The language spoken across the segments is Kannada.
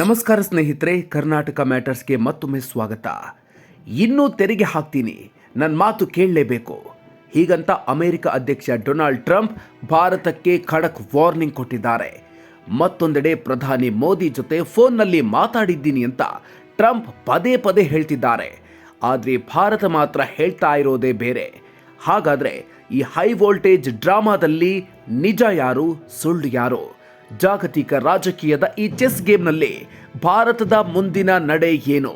ನಮಸ್ಕಾರ ಸ್ನೇಹಿತರೆ, ಕರ್ನಾಟಕ ಮ್ಯಾಟರ್ಸ್ಗೆ ಮತ್ತೊಮ್ಮೆ ಸ್ವಾಗತ. ಇನ್ನೂ ತೆರಿಗೆ ಹಾಕ್ತೀನಿ ನನ್ನ ಮಾತು ಕೇಳಲೇಬೇಕು. ಹೀಗಂತ ಅಮೆರಿಕ ಅಧ್ಯಕ್ಷ ಡೊನಾಲ್ಡ್ ಟ್ರಂಪ್ ಭಾರತಕ್ಕೆ ಖಡಕ್ ವಾರ್ನಿಂಗ್ ಕೊಟ್ಟಿದ್ದಾರೆ. ಮತ್ತೊಂದೆಡೆ ಪ್ರಧಾನಿ ಮೋದಿ ಜೊತೆ ಫೋನ್ನಲ್ಲಿ ಮಾತಾಡಿದ್ದೀನಿ ಅಂತ ಟ್ರಂಪ್ ಪದೇ ಪದೇ ಹೇಳ್ತಿದ್ದಾರೆ. ಆದರೆ ಭಾರತ ಮಾತ್ರ ಹೇಳ್ತಾ ಇರೋದೇ ಬೇರೆ. ಹಾಗಾದ್ರೆ ಈ ಹೈ ವೋಲ್ಟೇಜ್ ಡ್ರಾಮಾದಲ್ಲಿ ನಿಜ ಯಾರು, ಸುಳ್ಳು ಯಾರು? ಜಾಗತಿಕ ರಾಜಕೀಯದ ಈ ಚೆಸ್ ಗೇಮ್ನಲ್ಲಿ ಭಾರತದ ಮುಂದಿನ ನಡೆ ಏನು?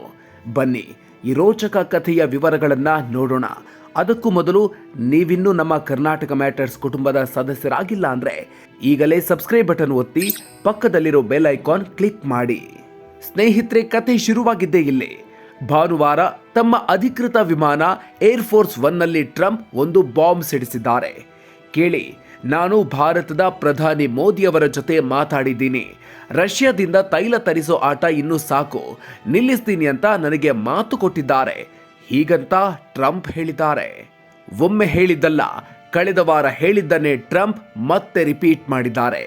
ಬನ್ನಿ, ಈ ರೋಚಕ ಕಥೆಯ ವಿವರಗಳನ್ನು ನೋಡೋಣ. ಅದಕ್ಕೂ ಮೊದಲು ನೀವಿನ್ನೂ ನಮ್ಮ ಕರ್ನಾಟಕ ಮ್ಯಾಟರ್ಸ್ ಕುಟುಂಬದ ಸದಸ್ಯರಾಗಿಲ್ಲ ಅಂದರೆ ಈಗಲೇ ಸಬ್ಸ್ಕ್ರೈಬ್ ಬಟನ್ ಒತ್ತಿ ಪಕ್ಕದಲ್ಲಿರೋ ಬೆಲ್ ಐಕಾನ್ ಕ್ಲಿಕ್ ಮಾಡಿ. ಸ್ನೇಹಿತರೆ, ಕಥೆ ಶುರುವಾಗಿದ್ದೇ ಇಲ್ಲಿ. ಭಾನುವಾರ ತಮ್ಮ ಅಧಿಕೃತ ವಿಮಾನ ಏರ್ ಫೋರ್ಸ್ ಒನ್ನಲ್ಲಿ ಟ್ರಂಪ್ ಒಂದು ಬಾಂಬ್ ಸಿಡಿಸಿದ್ದಾರೆ. ಕೇಳಿ ನಾನು ಭಾರತದ ಪ್ರಧಾನಿ ಮೋದಿಯವರ ಜೊತೆ ಮಾತಾಡಿದ್ದೀನಿ. ರಷ್ಯಾದಿಂದ ತೈಲ ತರಿಸೋ ಆಟ ಇನ್ನೂ ಸಾಕು. ನಿಲ್ಲಿಸ್ತೀನಿ ಅಂತ ನನಗೆ ಮಾತು ಕೊಟ್ಟಿದ್ದಾರೆ. ಹೀಗಂತ ಟ್ರಂಪ್ ಹೇಳಿದ್ದಾರೆ. ಒಮ್ಮೆ ಹೇಳಿದ್ದಲ್ಲ, ಕಳೆದ ವಾರ ಹೇಳಿದ್ದನ್ನೇ ಟ್ರಂಪ್ ಮತ್ತೆ ರಿಪೀಟ್ ಮಾಡಿದ್ದಾರೆ.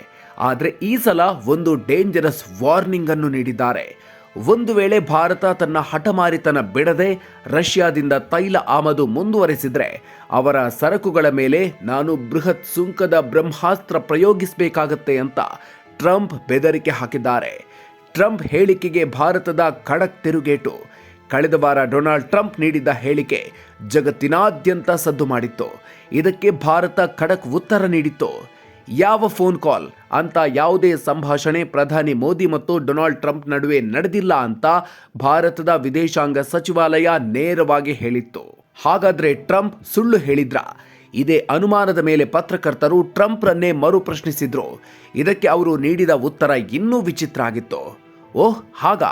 ಆದರೆ ಈ ಸಲ ಒಂದು ಡೇಂಜರಸ್ ವಾರ್ನಿಂಗ್ ಅನ್ನು ನೀಡಿದ್ದಾರೆ. ಒಂದು ವೇಳೆ ಭಾರತ ತನ್ನ ಹಠಮಾರಿತನ ಬಿಡದೆ ರಷ್ಯಾದಿಂದ ತೈಲ ಆಮದು ಮುಂದುವರೆಸಿದರೆ ಅವರ ಸರಕುಗಳ ಮೇಲೆ ನಾನು ಬೃಹತ್ ಸುಂಕದ ಬ್ರಹ್ಮಾಸ್ತ್ರ ಪ್ರಯೋಗಿಸಬೇಕಾಗತ್ತೆ ಅಂತ ಟ್ರಂಪ್ ಬೆದರಿಕೆ ಹಾಕಿದ್ದಾರೆ. ಟ್ರಂಪ್ ಹೇಳಿಕೆಗೆ ಭಾರತದ ಖಡಕ್ ತಿರುಗೇಟು. ಕಳೆದ ವಾರ ಡೊನಾಲ್ಡ್ ಟ್ರಂಪ್ ನೀಡಿದ್ದ ಹೇಳಿಕೆ ಜಗತ್ತಿನಾದ್ಯಂತ ಸದ್ದು ಮಾಡಿತ್ತು. ಇದಕ್ಕೆ ಭಾರತ ಖಡಕ್ ಉತ್ತರ ನೀಡಿತ್ತು. ಯಾವ ಫೋನ್ ಕಾಲ್ ಅಂತ ಯಾವುದೇ ಸಂಭಾಷಣೆ ಪ್ರಧಾನಿ ಮೋದಿ ಮತ್ತು ಡೊನಾಲ್ಡ್ ಟ್ರಂಪ್ ನಡುವೆ ನಡೆದಿಲ್ಲ ಅಂತ ಭಾರತದ ವಿದೇಶಾಂಗ ಸಚಿವಾಲಯ ನೇರವಾಗಿ ಹೇಳಿತ್ತು. ಹಾಗಾದ್ರೆ ಟ್ರಂಪ್ ಸುಳ್ಳು ಹೇಳಿದ್ರ? ಇದೇ ಅನುಮಾನದ ಮೇಲೆ ಪತ್ರಕರ್ತರು ಟ್ರಂಪ್ರನ್ನೇ ಮರು ಪ್ರಶ್ನಿಸಿದ್ರು. ಇದಕ್ಕೆ ಅವರು ನೀಡಿದ ಉತ್ತರ ಇನ್ನೂ ವಿಚಿತ್ರ ಆಗಿತ್ತು. ಓಹ್, ಹಾಗ?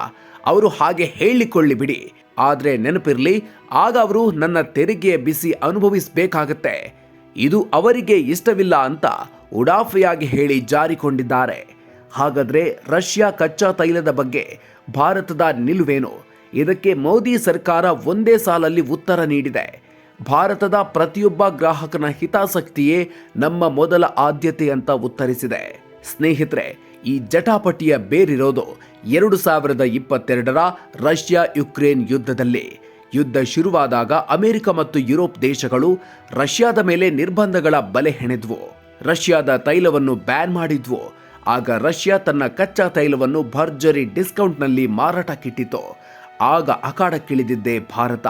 ಅವರು ಹಾಗೆ ಹೇಳಿಕೊಳ್ಳಿ ಬಿಡಿ. ಆದ್ರೆ ನೆನಪಿರ್ಲಿ, ಆಗ ಅವರು ನನ್ನ ತೆರಿಗೆಯ ಬಿಸಿ ಅನುಭವಿಸಬೇಕಾಗತ್ತೆ. ಇದು ಅವರಿಗೆ ಇಷ್ಟವಿಲ್ಲ ಅಂತ ಉಡಾಫೆಯಾಗಿ ಹೇಳಿ ಜಾರಿಕೊಂಡಿದ್ದಾರೆ. ಹಾಗಾದರೆ ರಷ್ಯಾ ಕಚ್ಚಾ ತೈಲದ ಬಗ್ಗೆ ಭಾರತದ ನಿಲುವೇನು? ಇದಕ್ಕೆ ಮೋದಿ ಸರ್ಕಾರ ಒಂದೇ ಸಾಲಲ್ಲಿ ಉತ್ತರ ನೀಡಿದೆ. ಭಾರತದ ಪ್ರತಿಯೊಬ್ಬ ಗ್ರಾಹಕನ ಹಿತಾಸಕ್ತಿಯೇ ನಮ್ಮ ಮೊದಲ ಆದ್ಯತೆ ಅಂತ ಉತ್ತರಿಸಿದೆ. ಸ್ನೇಹಿತರೆ, ಈ ಜಟಾಪಟಿಯ ಬೇರಿರೋದು ಎರಡು ಸಾವಿರದ ಇಪ್ಪತ್ತೆರಡರ ರಷ್ಯಾ ಯುಕ್ರೇನ್ ಯುದ್ಧದಲ್ಲಿ. ಯುದ್ಧ ಶುರುವಾದಾಗ ಅಮೆರಿಕ ಮತ್ತು ಯುರೋಪ್ ದೇಶಗಳು ರಷ್ಯಾದ ಮೇಲೆ ನಿರ್ಬಂಧಗಳ ಬಲೆ ಹೆಣೆದ್ವು. ರಷ್ಯಾದ ತೈಲವನ್ನು ಬ್ಯಾನ್ ಮಾಡಿದ್ವು. ಆಗ ರಷ್ಯಾ ತನ್ನ ಕಚ್ಚಾ ತೈಲವನ್ನು ಭರ್ಜರಿ ಡಿಸ್ಕೌಂಟ್ನಲ್ಲಿ ಮಾರಾಟಕ್ಕಿಟ್ಟಿತು ಆಗ ಅಖಾಡಕ್ಕಿಳಿದಿದ್ದೇ ಭಾರತ.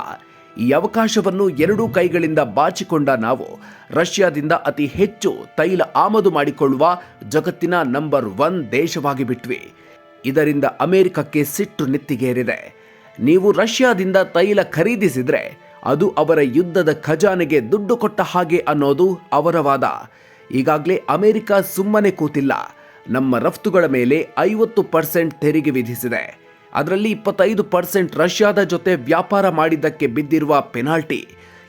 ಈ ಅವಕಾಶವನ್ನು ಎರಡೂ ಕೈಗಳಿಂದ ಬಾಚಿಕೊಂಡ ನಾವು, ರಷ್ಯಾದಿಂದ ಅತಿ ಹೆಚ್ಚು ತೈಲ ಆಮದು ಮಾಡಿಕೊಳ್ಳುವ ಜಗತ್ತಿನ ನಂಬರ್ ಒನ್ ದೇಶವಾಗಿ ಬಿಟ್ವಿ ಇದರಿಂದ ಅಮೆರಿಕಕ್ಕೆ ಸಿಟ್ಟು ನೆತ್ತಿಗೇರಿದೆ. ನೀವು ರಷ್ಯಾದಿಂದ ತೈಲ ಖರೀದಿಸಿದ್ರೆ ಅದು ಅವರ ಯುದ್ಧದ ಖಜಾನೆಗೆ ದುಡ್ಡು ಕೊಟ್ಟ ಹಾಗೆ ಅನ್ನೋದು ಅವರ ವಾದ. ಈಗಾಗಲೇ ಅಮೆರಿಕ ಸುಮ್ಮನೆ ಕೂತಿಲ್ಲ. ನಮ್ಮ ರಫ್ತುಗಳ ಮೇಲೆ ಐವತ್ತು ಪರ್ಸೆಂಟ್ ತೆರಿಗೆ ವಿಧಿಸಿದೆ. ಅದರಲ್ಲಿ ಇಪ್ಪತ್ತೈದು ಪರ್ಸೆಂಟ್ ರಷ್ಯಾದ ಜೊತೆ ವ್ಯಾಪಾರ ಮಾಡಿದ್ದಕ್ಕೆ ಬಿದ್ದಿರುವ ಪೆನಾಲ್ಟಿ.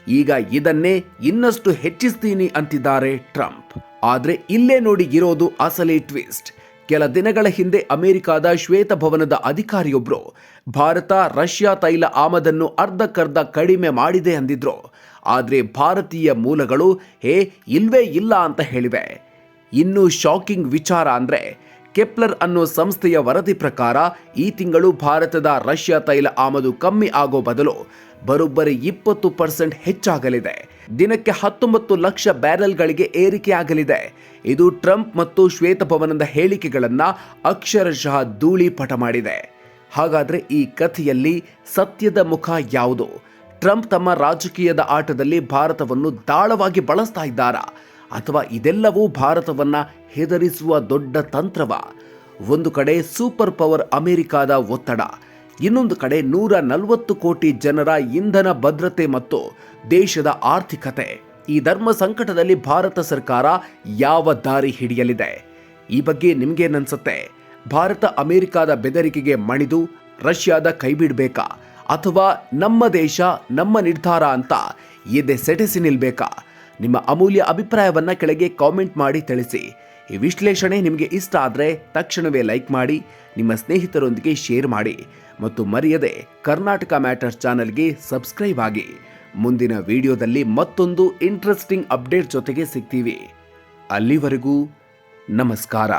ಈಗ ಇದನ್ನೇ ಇನ್ನಷ್ಟು ಹೆಚ್ಚಿಸ್ತೀನಿ ಅಂತಿದ್ದಾರೆ ಟ್ರಂಪ್. ಆದರೆ ಇಲ್ಲೇ ನೋಡಿ ಇರೋದು ಅಸಲಿ ಟ್ವಿಸ್ಟ್. ಕೆಲ ದಿನಗಳ ಹಿಂದೆ ಅಮೆರಿಕದ ಶ್ವೇತಭವನದ ಅಧಿಕಾರಿಯೊಬ್ಬರು ಭಾರತ, ರಷ್ಯಾ ತೈಲ ಆಮದನ್ನು ಅರ್ಧಕ್ಕರ್ಧ ಕಡಿಮೆ ಮಾಡಿದೆ ಅಂದಿದ್ರು. ಆದರೆ ಭಾರತೀಯ ಮೂಲಗಳು, ಹೇ, ಇಲ್ವೇ ಇಲ್ಲ ಅಂತ ಹೇಳಿವೆ. ಇನ್ನು ಶಾಕಿಂಗ್ ವಿಚಾರ ಅಂದರೆ, ಕೆಪ್ಲರ್ ಅನ್ನೋ ಸಂಸ್ಥೆಯ ವರದಿ ಪ್ರಕಾರ ಈ ತಿಂಗಳು ಭಾರತದ ರಷ್ಯಾ ತೈಲ ಆಮದು ಕಮ್ಮಿ ಆಗೋ ಬದಲು ಬರೋಬ್ಬರಿ ಇಪ್ಪತ್ತು ಪರ್ಸೆಂಟ್ ಹೆಚ್ಚಾಗಲಿದೆ. ದಿನಕ್ಕೆ ಹತ್ತೊಂಬತ್ತು ಲಕ್ಷ ಬ್ಯಾರೆಲ್ಗಳಿಗೆ ಏರಿಕೆಯಾಗಲಿದೆ. ಇದು ಟ್ರಂಪ್ ಮತ್ತು ಶ್ವೇತಭವನದ ಹೇಳಿಕೆಗಳನ್ನು ಅಕ್ಷರಶಃ ಧೂಳಿಪಟ ಮಾಡಿದೆ. ಹಾಗಾದರೆ ಈ ಕಥೆಯಲ್ಲಿ ಸತ್ಯದ ಮುಖ ಯಾವುದು? ಟ್ರಂಪ್ ತಮ್ಮ ರಾಜಕೀಯದ ಆಟದಲ್ಲಿ ಭಾರತವನ್ನು ದಾಳವಾಗಿ ಬಳಸ್ತಾ ಇದ್ದಾರಾ? ಅಥವಾ ಇದೆಲ್ಲವೂ ಭಾರತವನ್ನ ಹೆದರಿಸುವ ದೊಡ್ಡ ತಂತ್ರವ? ಒಂದು ಕಡೆ ಸೂಪರ್ ಪವರ್ ಅಮೆರಿಕಾದ ಒತ್ತಡ ಇನ್ನೊಂದು ಕಡೆ ನೂರ ನಲವತ್ತು ಕೋಟಿ ಜನರ ಇಂಧನ ಭದ್ರತೆ ಮತ್ತು ದೇಶದ ಆರ್ಥಿಕತೆ. ಈ ಧರ್ಮ ಸಂಕಟದಲ್ಲಿ ಭಾರತ ಸರ್ಕಾರ ಯಾವ ದಾರಿ ಹಿಡಿಯಲಿದೆ? ಈ ಬಗ್ಗೆ ನಿಮಗೇನನ್ಸುತ್ತೆ? ಭಾರತ ಅಮೆರಿಕಾದ ಬೆದರಿಕೆಗೆ ಮಣಿದು ರಷ್ಯಾದ ಕೈಬಿಡಬೇಕಾ? ಅಥವಾ ನಮ್ಮ ದೇಶ ನಮ್ಮ ನಿರ್ಧಾರ ಅಂತ ಎದೆ ಸೆಟೆಸಿ ನಿಲ್ಬೇಕಾ? ನಿಮ್ಮ ಅಮೂಲ್ಯ ಅಭಿಪ್ರಾಯವನ್ನು ಕೆಳಗೆ ಕಾಮೆಂಟ್ ಮಾಡಿ ತಿಳಿಸಿ. ಈ ವಿಶ್ಲೇಷಣೆ ನಿಮಗೆ ಇಷ್ಟ ಆದರೆ ತಕ್ಷಣವೇ ಲೈಕ್ ಮಾಡಿ, ನಿಮ್ಮ ಸ್ನೇಹಿತರೊಂದಿಗೆ ಶೇರ್ ಮಾಡಿ ಮತ್ತು ಮರೆಯದೆ ಕರ್ನಾಟಕ ಮ್ಯಾಟರ್ಸ್ ಚಾನಲ್ಗೆ ಸಬ್ಸ್ಕ್ರೈಬ್ ಆಗಿ. ಮುಂದಿನ ವಿಡಿಯೋದಲ್ಲಿ ಮತ್ತೊಂದು ಇಂಟ್ರೆಸ್ಟಿಂಗ್ ಅಪ್ಡೇಟ್ ಜೊತೆಗೆ ಸಿಗ್ತೀವಿ. ಅಲ್ಲಿವರೆಗೂ ನಮಸ್ಕಾರ.